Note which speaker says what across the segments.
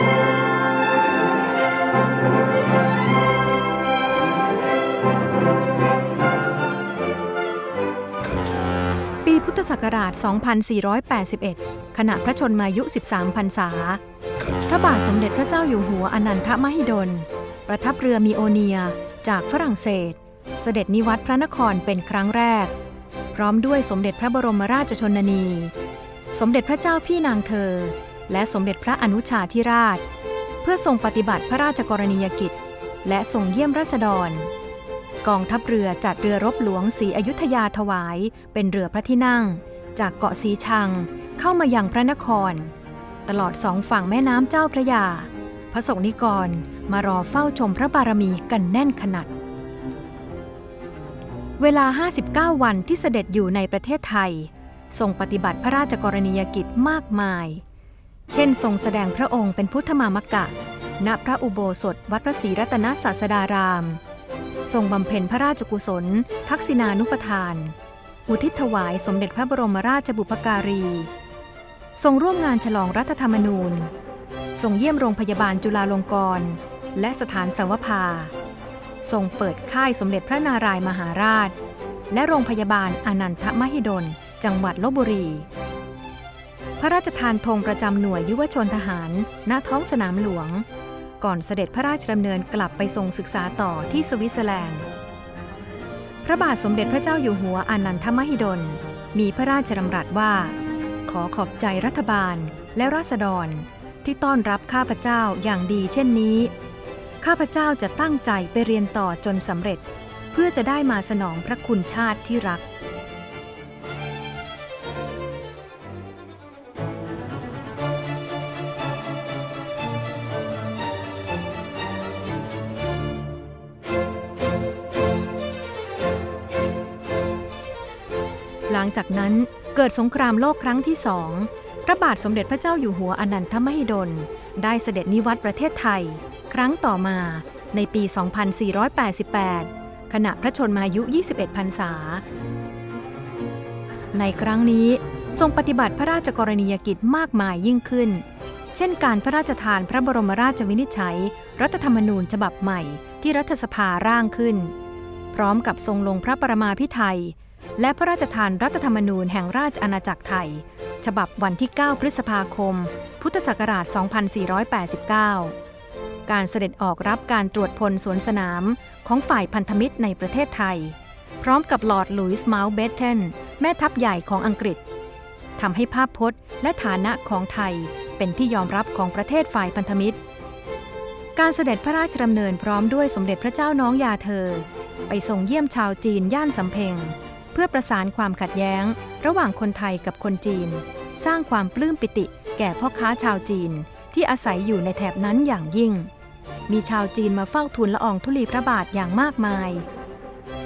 Speaker 1: ปีพุทธศักราช 2481 ขณะพระชนมายุ 13 พรรษา พระบาทสมเด็จพระเจ้าอยู่หัวอนันทมหิดล ประทับเรือมีโอเนียจากฝรั่งเศส เสด็จนิวัตพระนครเป็นครั้งแรก พร้อมด้วยสมเด็จพระบรมราชชนนี สมเด็จพระเจ้าพี่นางเธอ และสมเด็จพระอนุชาธิราช เพื่อทรงปฏิบัติพระราชกรณียกิจ และทรงเยี่ยมราษฎร กองทัพเรือจัดเรือรบหลวงศรีอยุธยาถวาย เป็นเรือพระที่นั่ง จากเกาะสีชังเข้ามายังพระนคร ตลอดสองฝั่งแม่น้ำเจ้าพระยา พระสงฆ์นิกรมารอเฝ้าชมพระบารมีกันแน่นขนาดเวลา 59 วันที่เสด็จอยู่ในประเทศไทย ทรงปฏิบัติพระราชกรณียกิจมากมาย เช่นทรงแสดงพระองค์เป็นพุทธมามกะ ณพระอุโบสถวัดพระศรีรัตนศาสดาราม ทรงบำเพ็ญพระราชกุศล ทักษิณานุปทาน อุทิศถวายสมเด็จพระบรมราชบุพการี ทรงร่วมงานฉลองรัฐธรรมนูญ ทรงเยี่ยมโรงพยาบาลจุฬาลงกรณ์ และสถานสาวภา ทรงเปิดค่ายสมเด็จพระนารายมหาราช และโรงพยาบาลอนันทมหิดล จังหวัดลบบุรี พระราชทานธงประจำหน่วยยุวชนทหาร ณท้องสนามหลวง ก่อนเสด็จพระราชดำเนินกลับไปทรงศึกษาต่อที่สวิตเซอร์แลนด์ พระบาทสมเด็จพระเจ้าอยู่หัวอานันทมหิดล มีพระราชดำรัสว่า ขอขอบใจรัฐบาลและราษฎรที่ต้อนรับข้าพเจ้าอย่างดีเช่นนี้ ข้าพเจ้าจะตั้งใจไปเรียนต่อจนสำเร็จ เพื่อจะได้มาสนองพระคุณชาติที่รัก ลังจากนั้นเกิดสงครามโลกครั้งที่สองพระบาทสมเด็จพระเจ้าอยู่หัวอนันทมหิดล ได้เสด็จนิวัตรประเทศไทย ครั้งต่อมาในปี 2488 ขณะพระชนมายุ 21 พรรษา ในครั้งนี้ทรงปฏิบัติพระราชกรณียกิจมากมายยิ่งขึ้น เช่นการพระราชทานพระบรมราชวินิจฉัย รัฐธรรมนูญฉบับใหม่ที่รัฐสภาร่างขึ้น พร้อมกับทรงลงพระประมาพิไทย และพระราชทานรัฐธรรมนูญแห่งราชอาณาจักรไทย ฉบับวันที่ 9 พฤษภาคม พุทธศักราช 2489 การเสด็จออกรับการตรวจพลสวนสนามของฝ่ายพันธมิตรในประเทศไทย พร้อมกับลอร์ดลุยส์มาส์เบตเทนแม่ทัพใหญ่ของอังกฤษทำให้ภาพพจน์และฐานะของไทยเป็นที่ยอมรับของประเทศฝ่ายพันธมิตร การเสด็จพระราชดำเนินพร้อมด้วยสมเด็จพระเจ้าน้องยาเธอ ไปส่งเยี่ยมชาวจีนย่านสำเพ็ง พื่อประสานความขัดแย้ง ระหว่างคนไทยกับคนจีน สร้างความปลื้มปิติ แก่พ่อค้าชาวจีน ที่อาศัยอยู่ในแถบนั้นอย่างยิ่ง มีชาวจีนมาเฝ้าทูลละอองธุลีพระบาทอย่างมากมาย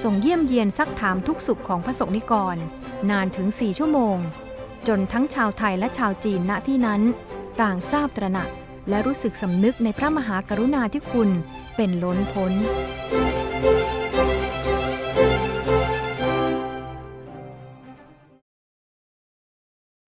Speaker 1: ส่งเยี่ยมเยียนซักถามทุกสุขของพระสงฆ์นิกร นานถึงสี่ชั่วโมง จนทั้งชาวไทยและชาวจีนณที่นั้น ต่างทราบตระหนัก และรู้สึกสำนึกในพระมหากรุณาธิคุณเป็นล้นพ้น